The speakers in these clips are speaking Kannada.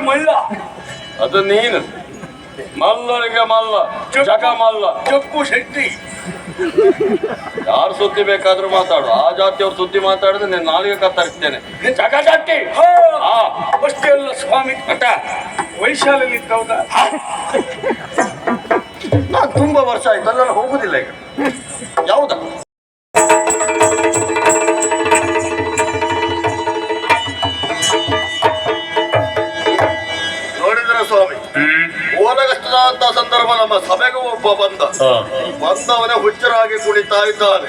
ಅದು ಮಳ್ಳ ಅದು ನೀನು. ಮಲ್ಲರಿಗೆ ಮಲ್ಲ ಜಗ ಮಲ್ಲ. ಚಪ್ಪು ಶೆಟ್ಟಿ. ಯಾರು ಸುದ್ದಿ ಬೇಕಾದ್ರೂ ಮಾತಾಡು. ಆ ಜಾತಿಯವ್ರ ಸುದ್ದಿ ಮಾತಾಡಿದ್ರೆ ನೀನ್ ನಾಲಿಗೆ ಕತ್ತರಿಸ್ತೇನೆ. ಜಗ ಜಾತಿ. ಹಾ! ಆ ಅಷ್ಟೇ ಅಲ್ಲ ಸ್ವಾಮಿ. ಕಟ ವೈಶಾಲಿ ಇದ್ದವನ ನಾನು ತುಂಬಾ ವರ್ಷ ಆಯ್ತು ಅಲ್ಲ ಹೋಗುದಿಲ್ಲ ಈಗ. ಯಾವ್ದ? ಸಂದರ್ಭ ನಮ್ಮ ಸಭೆಗೂ ಒಬ್ಬ ಬಂದ. ಬಂದವನೇ ಹುಚ್ಚರಾಗಿ ಕುಣಿತಾ ಇದ್ದಾನೆ.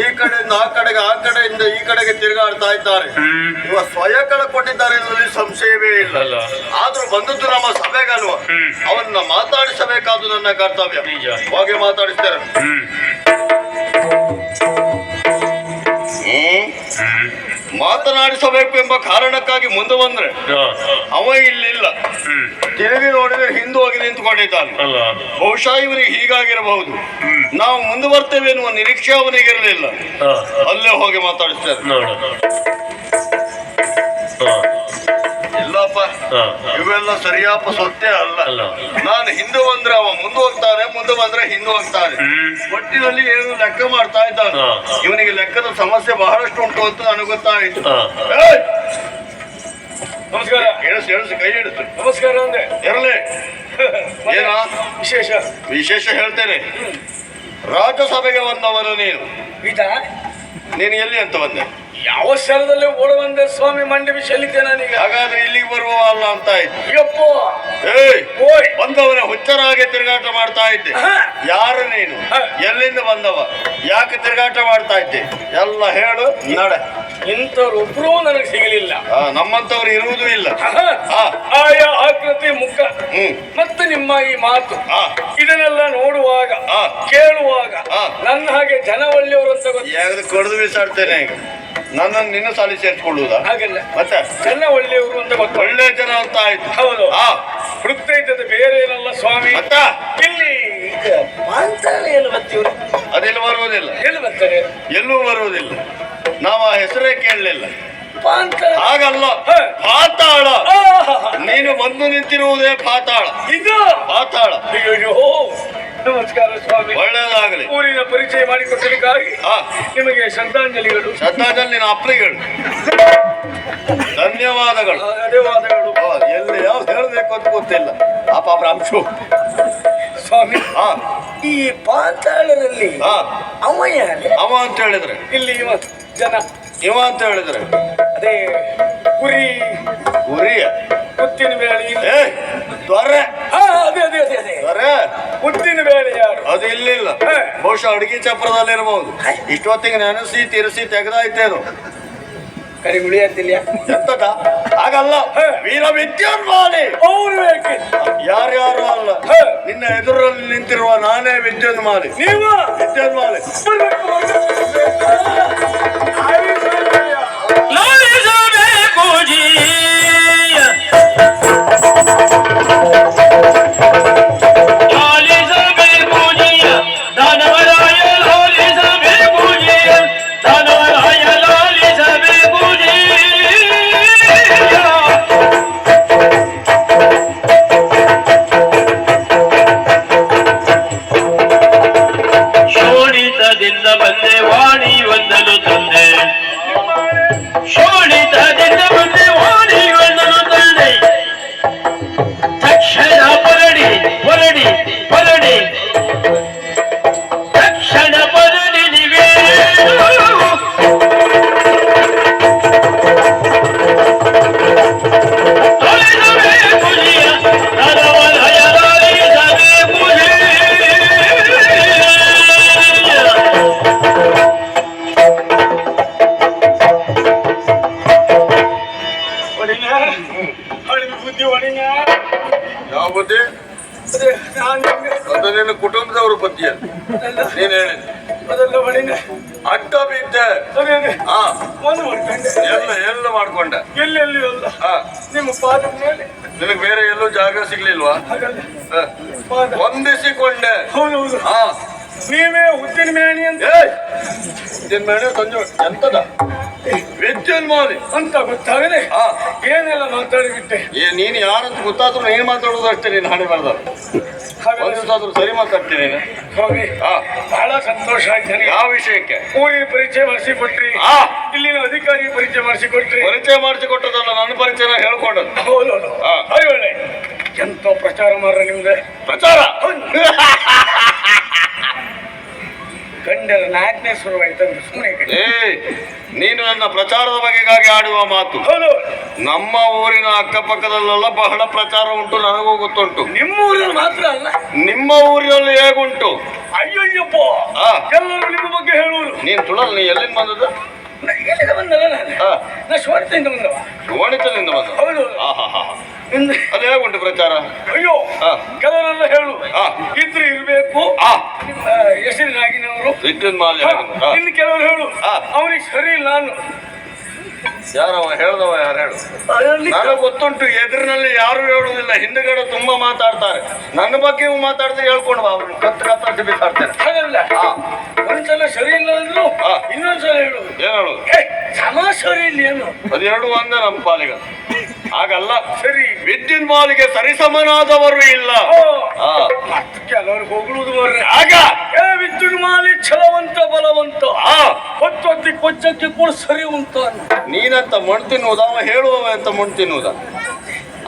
ಈ ಕಡೆಯಿಂದ ಆ ಕಡೆಗೆ ಆ ಕಡೆಯಿಂದ ಈ ಕಡೆಗೆ ತಿರುಗಾಡ್ತಾ ಇದ್ದಾರೆ. ಇವ ಸ್ವಯ ಕಳ್ಕೊಂಡಿದ್ದಾರೆ ಎನ್ನುವುದರಲ್ಲಿ ಸಂಶಯವೇ ಇಲ್ಲ. ಆದ್ರೂ ಬಂದದ್ದು ನಮ್ಮ ಸಭೆಗಲ್ವ. ಅವನ್ನ ಮಾತಾಡಿಸಬೇಕಾದ್ದು ನನ್ನ ಕರ್ತವ್ಯ. ಹೋಗಿ ಮಾತಾಡಿಸ್ತಾರೆ. ಮಾತನಾಡಿಸಬೇಕು ಎಂಬ ಕಾರಣಕ್ಕಾಗಿ ಮುಂದೆ ಬಂದ್ರೆ ಅವ ಇಲ್ಲಿಲ್ಲ. ತಿರುಗಿ ನೋಡಿದ್ರೆ ಹಿಂದೂ ಆಗಿ ನಿಂತುಕೊಂಡಿದ್ದಾನೆ. ಬಹುಶಃ ಇವನಿಗೆ ಹೀಗಾಗಿರಬಹುದು. ನಾವು ಮುಂದೆ ಬರ್ತೇವೆ ಎನ್ನುವ ನಿರೀಕ್ಷೆ ಅವನಿಗಿರಲಿಲ್ಲ. ಅಲ್ಲೇ ಹೋಗಿ ಮಾತಾಡಿಸ್ತಾರೆ. ಇಲ್ಲಪ್ಪ ಇವೆಲ್ಲ ಸರಿಯಾಪ ಸತ್ಯ ಅಲ್ಲ. ನಾನು ಹಿಂದೆ ಬಂದ್ರೆ ಅವ ಮುಂದೆ ಹೋಗ್ತಾನೆ ಮುಂದೆ ಬಂದ್ರೆ ಹಿಂದೆ ಹೋಗ್ತಾನೆ. ಒಟ್ಟಿನಲ್ಲಿ ಏನು ಲೆಕ್ಕ ಮಾಡ್ತಾ ಇದ್ದಾನೆ. ಇವನಿಗೆ ಲೆಕ್ಕದ ಸಮಸ್ಯೆ ಬಹಳಷ್ಟು ಉಂಟು ಅಂತ ನನಗೆ ಗೊತ್ತಾಯಿತು! ನಮಸ್ಕಾರ. ಎಳಸು ಎಳಸು ಕೈ ಹಿಡಿದು ನಮಸ್ಕಾರ ಅಂದೆ. ಇರಲಿ. ಏನ? ವಿಶೇಷ. ವಿಶೇಷ ಹೇಳ್ತೇನೆ. ರಾಜ್ಯಸಭೆಗೆ ಬಂದವನು ನೀನು. ನೀನು ಎಲ್ಲಿ ಅಂತ ಬಂದೆ? ಯಾವ ಸ್ಥಳದಲ್ಲಿ ಓಡುವಂತೆ ಸ್ವಾಮಿ ಮಂಡಿ ವಿಷಯಲ್ಲಿದ್ದೆ ನಾನೀಗ? ಹಾಗಾದ್ರೆ ಇಲ್ಲಿಗೆ ಬರುವ ಅಲ್ಲ ಅಂತ ಆಯ್ತು. ಯಪ್ಪ! ಏಯ್! ಓಯ್! ಬಂದವನ ಹುಚ್ಚರಾಗೆ ತಿರುಗಾಟ ಮಾಡ್ತಾ ಇದ್ದೆ. ಯಾರು ನೀನು? ಎಲ್ಲಿಂದ ಬಂದವ? ಯಾಕೆ ತಿರುಗಾಟ ಮಾಡ್ತಾ ಇದ್ದೆ? ಎಲ್ಲ ಹೇಳು ನಡೆ. ಇಂಥವ್ರೊಬ್ರು ನನಗೆ ಸಿಗಲಿಲ್ಲ. ಆ, ನಮ್ಮಂತವ್ರು ಇರುವುದೂ ಇಲ್ಲ. ಆಯಾ ಆಕೃತಿ ಮುಖ. ಮತ್ತೆ ನಿಮ್ಮ ಈ ಮಾತು. ಇದನ್ನೆಲ್ಲ ನೋಡುವಾಗ. ಕೇಳುವಾಗ. ನನ್ನ ಹಾಗೆ ಜನ ಒಳ್ಳೆಯವರು ಅಂತ ಕೊಡದು ಬಿಸಾಡ್ತೇನೆ ನನ್ನನ್ನು ನಿನ್ನ ಸಾಲಿ ಸೇರಿಸಿಕೊಳ್ಳುವುದ? ಹಾಗಲ್ಲ. ಮತ್ತೆ? ಜನ ಒಳ್ಳೆಯವರು ಅಂತ ಗೊತ್ತು. ಒಳ್ಳೆ ಜನ ಅಂತ ಆಯ್ತು. ಹೌದು. ವೃತ್ತ ಇದ್ದದ್ದು ಬೇರೆ ಏನಲ್ಲ ಸ್ವಾಮಿ? ಇಲ್ಲಿ ಅದೆಲ್ಲ ಬರುವುದಿಲ್ಲ. ಎಲ್ಲಿ ಬರ್ತಾರೆ? ಎಲ್ಲೂ ಬರುವುದಿಲ್ಲ. ನಾವು ಆ ಹೆಸರೇ ಕೇಳಲಿಲ್ಲ. ಹಾಗಲ್ಲ. ಪಾತಾಳ. ನೀನು ಬಂದು ನಿಂತಿರುವುದೇ ಪಾತಾಳ. ಇದು. ಪಾತಾಳ. ನಮಸ್ಕಾರ ಸ್ವಾಮಿ. ಒಳ್ಳೇದಾಗಲಿ. ಊರಿನ ಪರಿಚಯ ಮಾಡಿಕೊಟ್ಟಲಿಕ್ಕಾಗಿ ನಿಮಗೆ ಶ್ರದ್ಧಾಂಜಲಿಗಳು. ಶ್ರದ್ಧಾಂಜಲಿ ನಿನ್ನ ಧನ್ಯವಾದಗಳು. ಧನ್ಯವಾದಗಳು. ಎಲ್ಲಿ ಯಾವ್ದು ಹೇಳಬೇಕು ಅಂತ ಗೊತ್ತಿಲ್ಲ. ಆ ಪಾಪ ಅಂಶು ಸ್ವಾಮಿ ಹಾ. ಈ ಪಾತಾಳದಲ್ಲಿ ಹಾ. ಅವ ಯಾರು? ಅವ ಅಂತ ಹೇಳಿದ್ರೆ. ಇಲ್ಲಿ ಇವ ಜನ ಇವ ಅಂತ ಹೇಳಿದ್ರೆ. ಅದೇ ಕುರಿ. ಉರಿಯ ಮುತ್ತಿನ ಬೇಳೆ ದೊರೆ. ಅದೇ ಅದೇ ಅದೇ ಅದೇ. ಮುತ್ತಿನ ಬೇಳೆ ಯಾರು? ಅದು ಇಲ್ಲಿಲ್ಲ. ಬಹುಶಃ ಅಡಿಗೆ ಚಪ್ರದಲ್ಲಿ ಇರಬಹುದು. ಇಷ್ಟೊತ್ತಿಗೆ ನೆನೆಸಿ ಅದು. ಕರಿ ಕರಿಗುಳಿ ಅಂತಿಲ್ಲ. ಎಂತದ? ಹಾಗಲ್ಲ. ವೀರ ವಿದ್ಯುನ್ಮಾನಿ. ಅವ್ರು ಬೇಕೆ? ಯಾರ್ಯಾರು ಅಲ್ಲ. ನಿನ್ನ ಎದುರಲ್ಲಿ ನಿಂತಿರುವ ನಾನೇ ವಿದ್ಯುನ್ಮಾನಿ. ನೀವು? ವಿದ್ಯುನ್ಮಾಲಿ ಎಲ್ಲೆಲ್ಲಿ ಅಲ್ಲ ನಿಮ್ಮ ಪಾದ ಮೇಲೆ? ನಿನಗೆ ಬೇರೆ ಎಲ್ಲೂ ಜಾಗ ಸಿಗ್ಲಿಲ್ವಾ? ಹೊಂದಿಸಿಕೊಂಡೆ ಹೌದೌದು. ಹಾ. ನೀವೇ ಉದ್ದಿನ ಮೇಣಿ ಅಂತ? ಏಯ್! ಮೇಣಿ ಸಂಜೆ ಎಂತದ? ವಿದ್ಯುನ್ಮಾನಿ ಅಂತ ಗೊತ್ತಾಗದೆ. ಏನೆಲ್ಲ ಮಾತಾಡಿಬಿಟ್ಟೆ? ಏ ನೀನು ಯಾರಂತ ಗೊತ್ತಾದ್ರು ನೀನು ಮಾತಾಡೋದು ಅಷ್ಟೇ ನೀನು ಹಾಡಿ ಬರ್ದ ಒಂದು ದಿವಸ ಆದ್ರೂ ಸರಿ ಮಾತಾಡ್ತೀನಿ ನೀನು. ಸ್ವಾಮಿ ಆ. ಬಹಳ ಸಂತೋಷ ಆಯ್ತು ನನಗೆ. ಯಾವ ವಿಷಯಕ್ಕೆ? ಊರಿನ ಪರಿಚಯ ಮಾಡಿಸಿಕೊಟ್ರಿ. ಆ. ಇಲ್ಲಿನ ಅಧಿಕಾರಿ ಪರಿಚಯ ಮಾಡಿಸಿಕೊಟ್ರಿ. ಪರಿಚಯ ಮಾಡಿಸಿಕೊಟ್ಟದಲ್ಲ ನನ್ನ ಪರಿಚಯನ ಹೇಳ್ಕೊಂಡದ್ದು. ಹೌದೌದು ಆ. ಅರಿ ಒಳ್ಳೆ. ಎಂತ ಪ್ರಚಾರ ಮಾಡ್ರೆ ನಿಮ್ದೆ ಪ್ರಚಾರ? ಗಂಡರ ಸುಮ್ಮನೆ ಏ ನೀನು ನನ್ನ ಪ್ರಚಾರದ ಬಗೆಗಾಗಿ ಆಡುವ ಮಾತು. ಹೌದು. ನಮ್ಮ ಊರಿನ ಅಕ್ಕಪಕ್ಕದಲ್ಲೆಲ್ಲ ಬಹಳ ಪ್ರಚಾರ ಉಂಟು ನನಗೂ ಗೊತ್ತುಂಟು. ನಿಮ್ಮ ಊರಲ್ಲಿ ಮಾತ್ರ ಅಲ್ಲ. ನಿಮ್ಮ ಊರಿನಲ್ಲಿ ಹೇಗುಂಟು? ಅಯ್ಯಯ್ಯಪ್ಪ ಆ. ಎಲ್ಲರೂ ನಿಮ್ಮ ಬಗ್ಗೆ ಹೇಳುವುದು. ನೀನ್ ತುಳಲ್ ನೀ ಎಲ್ಲಿಂದ ಬಂದದ್ದು? ಎಲ್ಲಿಂದ ಬಂದಲ್ಲ ನಾನು? ಆ, ನಾ ಶೋರ್ತಿಂದ ಬಂದವ ಓಣಿತಲಿಂದ ಬಂದ ಹೌದು. ಇನ್ನು ಅದು ಹೇಗುಂಟು ಪ್ರಚಾರ? ಅಯ್ಯೋ ಹಾ. ಕೆಲವರೆಲ್ಲ ಹೇಳು. ಆ. ಇದ್ರೆ ಇರ್ಬೇಕು. ಆ. ಹೆಸರಿನಾಗಿನವರು ವಿದ್ಯುತ್ ಮಾಲಿ ಹಾ, ಹೇಗುಂಟು? ಆ, ಇನ್ನು ಕೆಲವರು ಹೇಳು. ಆ. ಅವನಿಗೆ ಸರಿ ಇಲ್ಲ ನಾನು. ಯಾರವ ಹೇಳ್ದವ ಯಾರು? ಹೇಳು. ನನಗೆ ಗೊತ್ತುಂಟು ಎದುರಿನಲ್ಲಿ ಯಾರು ಹೇಳುವುದಿಲ್ಲ. ಹಿಂದುಗಡೆ ತುಂಬಾ ಮಾತಾಡ್ತಾರೆ. ನನ್ನ ಬಗ್ಗೆ ಮಾತಾಡ್ತಾ ಹೇಳ್ಕೊಂಡು ಬಾ ಅವ್ರನ್ನ. ಕತ್ತು ಕತ್ತ ಬಿಸಾಡ್ತೇನೆ. ಹಾಗಲ್ಲ. ಒಂದ್ಸಲ ಸರಿ ಇಲ್ಲ ಅಂದ್ರು. ಇನ್ನೊಂದ್ಸಲ ಹೇಳು. ಏನ್ ಹೇಳುದು ಏ, ಸಮ ಸರಿ ಇಲ್ಲ ಏನು? ಅದೆರಡು ಒಂದೇ ನಮ್ಮ ಪಾಲಿಗ. ಹಾಗಲ್ಲ. ಸರಿ. ವಿದ್ಯುತ್ ಮಾಲಿಗೆ ಸರಿಸಮನಾದವರು ಇಲ್ಲ. ಕೆಲವರು ಬರ್ರೆ ಆಗ. ವಿದ್ಯುನ್ಮಾಲಿ ಛಲವಂತ ಬಲವಂತ. ಹೊತ್ತೊತ್ತಿ ಕೊಚ್ಚಕ್ಕೆ ಕೂಡ ಸರಿ ಉಂಟ ನೀನಂತ ಮಣ್ ತಿನ್ನುವುದ ಅವ ಹೇಳುವವ ಅಂತ ಮಣ್ ತಿನ್ನುವುದ?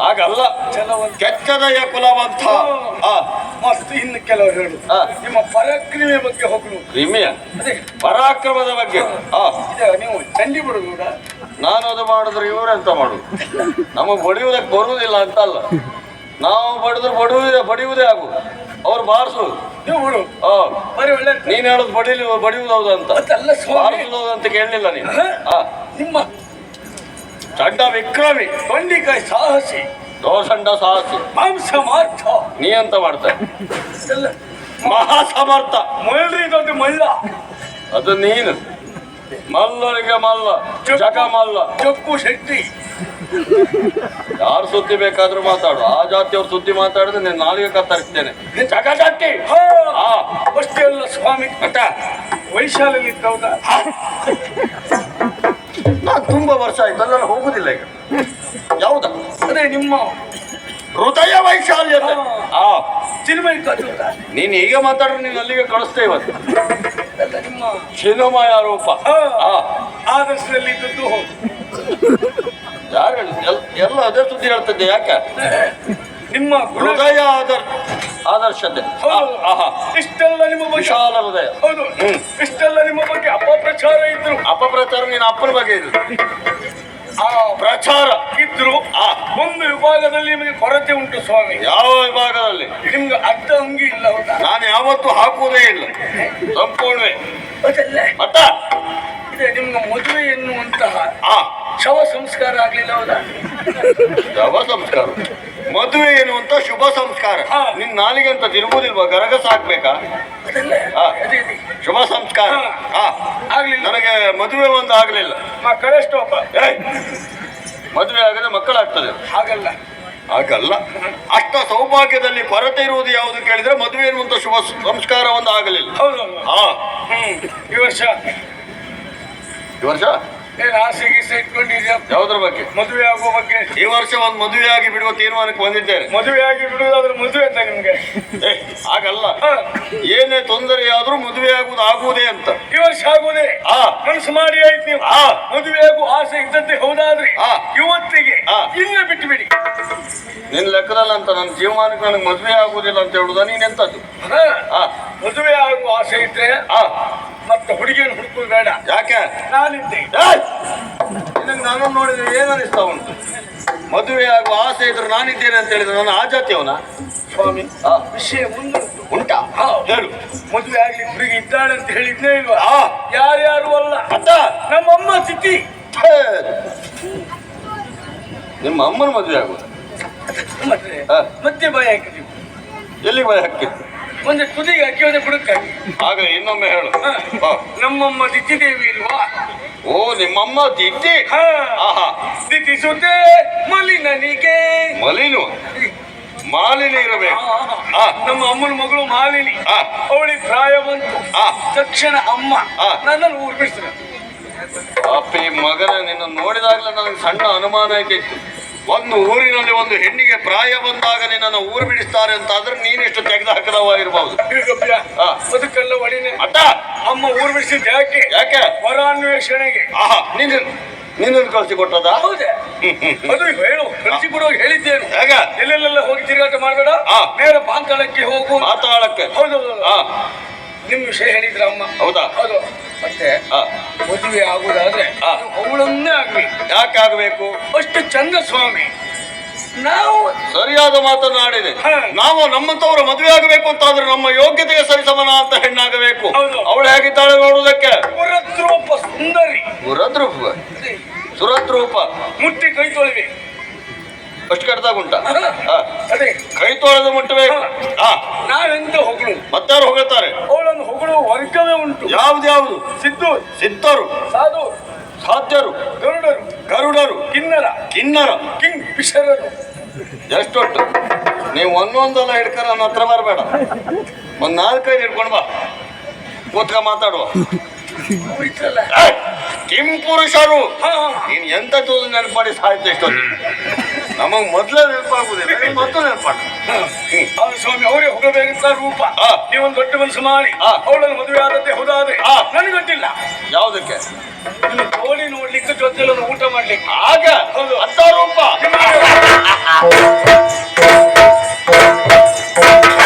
ಆಗಲ್ಲ. ಛಲವಂತ. ಕೆಚ್ಚದಯ ಕುಲವಂತ. ಆ. ಮತ್ತು ಇನ್ನು ಕೆಲವರು ಹೇಳು. ನಿಮ್ಮ ಪರಾಕ್ರಮೆ ಬಗ್ಗೆ ಹೊಗಳು. ಕ್ರಿಮಿಯ ಪರಾಕ್ರಮದ ಬಗ್ಗೆ? ನೀವು ಚಂಡಿ ಬಿಡುವುದ ನಾನು ಅದು ಮಾಡಿದ್ರೆ ಇವರೆಂತ ಮಾಡುದು? ನಮಗೆ ಬಡಿಯುವುದಕ್ಕೆ ಬರುವುದಿಲ್ಲ ಅಂತ ಅಲ್ಲ ನಾವು ಬಡಿದ್ರೆ ಬಡಿಯುವುದೇ ಬಡಿಯುವುದೇ ಆಗು ಅವ್ರು ಬಾರಿಸು ನೀವು ಬಿಡು ಆ ಬರೀ ಒಳ್ಳೆ ನೀನ್ ಹೇಳೋದು ಬಡಿಲಿ ಬಡಿಯುವುದು ಹೌದು ಅಂತ ಬಾರಿಸುವುದು ಅಂತ ಕೇಳಲಿಲ್ಲ ನೀನು. ನಿಮ್ಮ ಚಂಡ ವಿಕ್ರಮಿ. ಬಂಡಿಕಾಯಿ ಸಾಹಸಿ. ದೋಸಂಡ ಸಾಹಸಿ. ಮಾಂಸ ಮಾರ್ಥ. ನೀ ಅಂತ ಮಾಡ್ತಾರೆ ಮಹಾ ಸಮರ್ಥ ಮಳ್ಳಿ ದೊಡ್ಡ ಮಳ್ಳ ಅದು ನೀನು. ಮಲ್ಲರಿಗೆ ಮಲ್ಲ ಜಗ ಮಲ್ಲ. ಚಕ್ಕು ಶೆಟ್ಟಿ ಯಾರು ಸುದ್ದಿ ಬೇಕಾದ್ರೂ ಮಾತಾಡು. ಆ ಜಾತಿಯವ್ರ ಸುದ್ದಿ ಮಾತಾಡಿದ್ರೆ ನೀನ್ ನಾಲಿಗೆ ಕತ್ತರಿಸ್ತೇನೆ ಜಗ ಜಾತಿ. ಹಾ! ಆ ಅಷ್ಟೇ ಅಲ್ಲ ಸ್ವಾಮಿ ಅಟ್ಟ ವೈಶಾಲಲ್ಲಿ ಇದ್ದವನ ನಾನು ತುಂಬಾ ವರ್ಷ ಆಯ್ತು ಅಲ್ಲ ಹೋಗುದಿಲ್ಲ ಈಗ. ಯಾವ್ದ? ಅದೇ ನಿಮ್ಮ ಹೃದಯ ವೈಶಾಲ್ಯ ಆ ಚಿನ್ಮಯ ನೀನು ಈಗ ಮಾತಾಡ್ರೆ ನೀನು ಅಲ್ಲಿಗೆ ಕಳಿಸ್ತೇವೆ ಇವತ್ತು. ಚಿನ್ನಮಯ ರೂಪ ಆದರ್ಶದಲ್ಲಿ ಇದ್ದದ್ದು ಹೌದು ಯಾರು ಎಲ್ಲ ಅದೇ ಸುದ್ದಿ ಹೇಳ್ತಿದ್ದೆ ಯಾಕೆ? ನಿಮ್ಮ ಹೃದಯ ಆದರ್ ಆದರ್ಶತೆ. ಆಹಾ ಇಷ್ಟೆಲ್ಲ ನಿಮ್ಮ ಬಗ್ಗೆ ವಿಶಾಲ ಹೃದಯ. ಹೌದು. ಇಷ್ಟೆಲ್ಲ ನಿಮ್ಮ ಬಗ್ಗೆ ಅಪಪ್ರಚಾರ ಇದ್ರು. ಅಪಪ್ರಚಾರ ನೀನು ಅಪ್ಪನ ಬಗ್ಗೆ ಇದ್ರು ಆ. ಪ್ರಚಾರ. ವಿಭಾಗದಲ್ಲಿ ನಿಮಗೆ ಕೊರತೆ ಉಂಟು ಸ್ವಾಮಿ. ಯಾವ ವಿಭಾಗದಲ್ಲಿ? ನಿಮ್ಗೆ ಅರ್ಧ ಅಂಗಿ ಇಲ್ಲ ಹೌದಾ? ನಾನು ಯಾವತ್ತೂ ಹಾಕುವುದೇ ಇಲ್ಲ. ಸಂಪೂರ್ಣವೇ ಅದಲ್ಲ ಮತ್ತ? ಇದೆ ನಿಮ್ಗೆ ಮದುವೆ ಎನ್ನುವಂತಹ ಆ. ಶವ ಸಂಸ್ಕಾರ ಆಗ್ಲಿಲ್ಲ ಹೌದಾ? ಶವ ಸಂಸ್ಕಾರ? ಮದುವೆ ಎನ್ನುವಂತ ಶುಭ ಸಂಸ್ಕಾರ. ಹಾ. ನಿನ್ ನಾಲಿಗೆ ಅಂತ ತಿರುಗುದಿಲ್ವಾ ಗರಗಸ ಹಾಕ್ಬೇಕಾ ಅದಲ್ಲ. ಅದೇ ಅದೇ. ಶುಭ ಸಂಸ್ಕಾರ. ಆ ಆಗ್ಲಿಲ್ಲ. ನನಗೆ ಮದುವೆ ಒಂದು ಆಗ್ಲಿಲ್ಲ. ಕಳೆಷ್ಟು ಏಯ್! ಮದುವೆ ಆಗದೆ ಮಕ್ಕಳಾಗ್ತದೆ. ಹಾಗಲ್ಲ. ಹಾಗಲ್ಲ. ಅಷ್ಟ ಸೌಭಾಗ್ಯದಲ್ಲಿ ಕೊರತೆ ಇರುವುದು ಯಾವುದು ಕೇಳಿದ್ರೆ ಮದುವೆ ಎನ್ನುವಂತ ಶುಭ ಸಂಸ್ಕಾರ ಒಂದು ಆಗಲಿಲ್ಲ. ಹೌದು ಹಾ. ಈ ವರ್ಷ? ಈ ವರ್ಷ? ಏನ್ ಆಸೆ ಗೀಸೆ ಇಟ್ಕೊಂಡಿದ್ಯಾ? ಯಾವುದ್ರ ಬಗ್ಗೆ? ಮದುವೆ ಆಗೋ ಬಗ್ಗೆ? ಈ ವರ್ಷ ಒಂದು ಮದುವೆಯಾಗಿ ಬಿಡುವ ತೀರ್ಮಾನಕ್ಕೆ ಬಂದಿದ್ದೇನೆ. ಮದುವೆ ಆಗಿ ಬಿಡುವುದಾದ್ರೆ ಮದುವೆ ಅಂತ ನಿಮ್ಗೆ? ಏ, ಹಾಗಲ್ಲ. ಏನೇ ತೊಂದರೆ ಆದ್ರೂ ಮದುವೆ ಆಗುವುದು ಆಗುವುದೇ ಅಂತ. ಈ ವರ್ಷ ಆಗುವುದೇ? ಆ. ಮನಸ್ಸು ಮಾಡಿ ಆಯ್ತು ನೀವು. ಆ. ಮದುವೆ ಆಗುವ ಆಸೆ ಇದ್ದಂತೆ ಹೌದಾದ್ರೆ ಆ. ಇವತ್ತಿಗೆ ಆ. ಇಲ್ಲೇ ಬಿಟ್ಟು ಬಿಡಿ ನಿನ್ ಲೆಕ್ಕದಲ್ಲಿ ಅಂತ ನನ್ನ ಜೀವಮಾನಕ್ಕೆ ನನಗೆ ಮದುವೆ ಆಗುವುದಿಲ್ಲ ಅಂತ ಹೇಳುದ ನೀನ್ ಎಂತದ್ದು ಹಾ, ಆ. ಮದುವೆ ಆಗುವ ಆಸೆ ಇದ್ರೆ ಆ. ಮತ್ತೆ ಹುಡುಗಿಯನ್ನು ಹುಡುಕುದು ಬೇಡ. ಯಾಕೆ? ನಾನಿದ್ದೆ. ಇದನ್ನು ನಾನು ನೋಡಿದ್ರೆ ಏನು ಅನಿಸ್ತಾ ಉಂಟು? ಮದುವೆ ಆಗುವ ಆಸೆ ಇದ್ರೆ ನಾನಿದ್ದೇನೆ ಅಂತ ಹೇಳಿದ್ರೆ ನಾನು ಆ ಜಾತಿಯವನ ಸ್ವಾಮಿ ಆ, ವಿಷಯ ಮುಂದುಂಟು. ಉಂಟಾ? ಹಾ. ಹೇಳು. ಮದುವೆ ಆಗ್ಲಿ ಹುಡುಗಿ ಇದ್ದಾಳೆ ಅಂತ ಹೇಳಿದ್ನೇ ಇಲ್ವಾ? ಆ. ಯಾರ್ಯಾರು ಅಲ್ಲ? ಅತ್ತ. ನಮ್ಮಮ್ಮ ಸ್ಥಿತಿ! ನಿಮ್ಮ ಅಮ್ಮನ ಮದುವೆ ಆಗುವುದು? ಮತ್ತೆ ಹಾ. ಮತ್ತೆ ಭಯ ಹಾಕಿದ್ವಿ ಎಲ್ಲಿಗೆ ಭಯ ಹಾಕಿತ್ತು ಒಂದು ತುದಿಗೆ ಅಕ್ಕಿ ಒಂದು ಬುಡಕ್ಕಾಗಿ. ಆಗ ಇನ್ನೊಮ್ಮೆ ಹೇಳು. ನಮ್ಮಮ್ಮ ದಿತ್ತಿ ದೇವಿ ಇಲ್ವಾ? ಓ ನಿಮ್ಮಮ್ಮ ದಿತ್ತಿ ಹಾ. ಆಹಾ. ದಿತಿ ಸುದ್ದೆ ಮಲಿನನಿಗೆ. ಮಲಿನು? ಮಾಲಿನಿ ಇರಬೇಕು. ನಮ್ಮ ಅಮ್ಮನ ಮಗಳು ಮಾಲಿನಿ. ಅವಳಿಗೆ ಪ್ರಾಯ ಬಂತು. ತಕ್ಷಣ ಅಮ್ಮ. ನನ್ನನ್ನು ಊರ್ ಬಿಡಿಸ್ತಾರೆ. ಅಪ್ಪಿ ಮಗನ ನಿನ್ನ ನೋಡಿದಾಗಲೇ ನನಗೆ ಸಣ್ಣ ಅನುಮಾನ ಆಯ್ತಿತ್ತು. ಒಂದು ಊರಿನಲ್ಲಿ ಒಂದು ಹೆಣ್ಣಿಗೆ ಪ್ರಾಯ ಬಂದಾಗ ನಿನ್ನನ್ನು ಊರು ಬಿಡಿಸ್ತಾರೆ ಅಂತ ಆದ್ರೆ ನೀನೆಷ್ಟು ತೆಗೆದು ಹಾಕದವ ಇರಬಹುದು ಒಡಿನೆ. ಅಟ್ಟ. ಅಮ್ಮ ಊರು ಬಿಡಿಸಿದ್ ಯಾಕೆ? ಯಾಕೆ? ವರ ಅನ್ವೇಷಣೆಗೆ. ಆಹಾ ನಿನ್ನ ನಿನ್ನನ್ನು ಕಳಿಸಿ ಕೊಟ್ಟದ? ಹೌದೇ. ಅದು ಹೇಳು ಕಳಿಸಿ ಕೊಡುವಾಗ ಹೇಳಿದ್ದೇನು. ಹೇಗ? ಎಲ್ಲೆಲ್ಲೆಲ್ಲ ಹೋಗಿ ತಿರುಗಾಟ ಮಾಡಬೇಡ. ನೇರ ಪಾಂತಾಳಕ್ಕೆ ಹೋಗು ಮಾತಾಡಕ್ಕೆ ಹೌದೌದು ಹಾ. ನಿಮ್ ವಿಷಯ ಹೇಳಿದ್ರ ಅಮ್ಮ. ಹೌದಾ? ಹೌದು. ಮತ್ತೆ ಮದುವೆ ಆಗುದಾದ್ರೆ. ಅವಳನ್ನೇ ಆಗ್ಲಿ ಯಾಕೆ ಆಗಬೇಕು. ಅಷ್ಟು ಚಂದ ಸ್ವಾಮಿ. ನಾವು ಸರಿಯಾದ ಮಾತನಾಡಿದೆ. ನಾವು ನಮ್ಮಂತವ್ರ ಮದುವೆ ಆಗಬೇಕು ಅಂತ ಆದ್ರೆ ನಮ್ಮ ಯೋಗ್ಯತೆಗೆ ಸರಿಸಮನ ಅಂತ ಹೆಣ್ಣಾಗಬೇಕು. ಅವಳು ಹೇಗಿದ್ದಾಳೆ ನೋಡುವುದಕ್ಕೆ? ಪುರದ್ರೂಪ ಸುಂದರಿ. ಸುರದ್ರೂಪ ಸುರದ್ರೂಪ? ಮುಟ್ಟಿ ಕೈ ತೊಳಿವೆ. ಅಷ್ಟು ಕಡ್ದಾಗುಂಟ ಅದೇ. ಕೈ ತೊಳೆದು ಮುಟ್ಟಬೇಕು ನಾವೆಂತ ಹೊಗಳು? ಮತ್ತಾರು ಹೊಗಳ್ತಾರೆ. ಅವಳನ್ನು ಹೊಗಳು ವರ್ಗವೇ ಉಂಟು. ಯಾವ್ದ್ಯಾವ್ದು ಸಿದ್ದು. ಸಿದ್ಧರು. ಸಾಧು. ಸಾಧ್ಯರು. ಗರುಡರು ಗರುಡರು ಕಿನ್ನರ ಕಿನ್ನರ. ಕಿಂಗ್ ಫಿಶರರು ಎಷ್ಟೊಟ್ಟು ನೀವು ಒಂದೊಂದಲ್ಲ ಹಿಡ್ಕರ ನನ್ನ ಹತ್ರ ಬರಬೇಡ. ಒಂದ್ ನಾಲ್ಕೈದು ಹಿಡ್ಕೊಂಡು ಬಾ. ಕೂತ್ಕ ಮಾತಾಡುವ. ಕಿಂಪುರುಷರು ಕಿಂ ಪುರುಷರು. ನೀನ್ ಎಂತ ತೋದು ನೆನಪಾಡಿ ಸಾಹಿತ್ಯ ಎಷ್ಟೊತ್ತು ನಮಗ್ ಮೊದ್ಲೇ ನೆನಪಾಗುದಿಲ್ಲ ನಿಮ್ಗೆ ಮೊದಲು ನೆನಪಾಗ್ತದೆ. ಅವನು ಸ್ವಾಮಿ ಅವರೇ ಹೋಗಬೇಕಂತ ರೂಪ. ನೀವೊಂದು ದೊಡ್ಡ ಮನಸ್ಸು ಮಾಡಿ ಅವಳನ್ನು ಮದುವೆ ಆದದ್ದೇ ಹೌದಾದ್ರೆ. ನನಗಟ್ಟಿಲ್ಲ ಯಾವ್ದಕ್ಕೆ? ನಿಮ್ಮ ಕೋಳಿ ನೋಡ್ಲಿಕ್ಕೆ ಜೊತೆಯಲ್ಲಿ ಒಂದು ಊಟ ಮಾಡ್ಲಿಕ್ಕೆ. ಆಗ ಹೌದು. ಅಂತ ರೂಪ.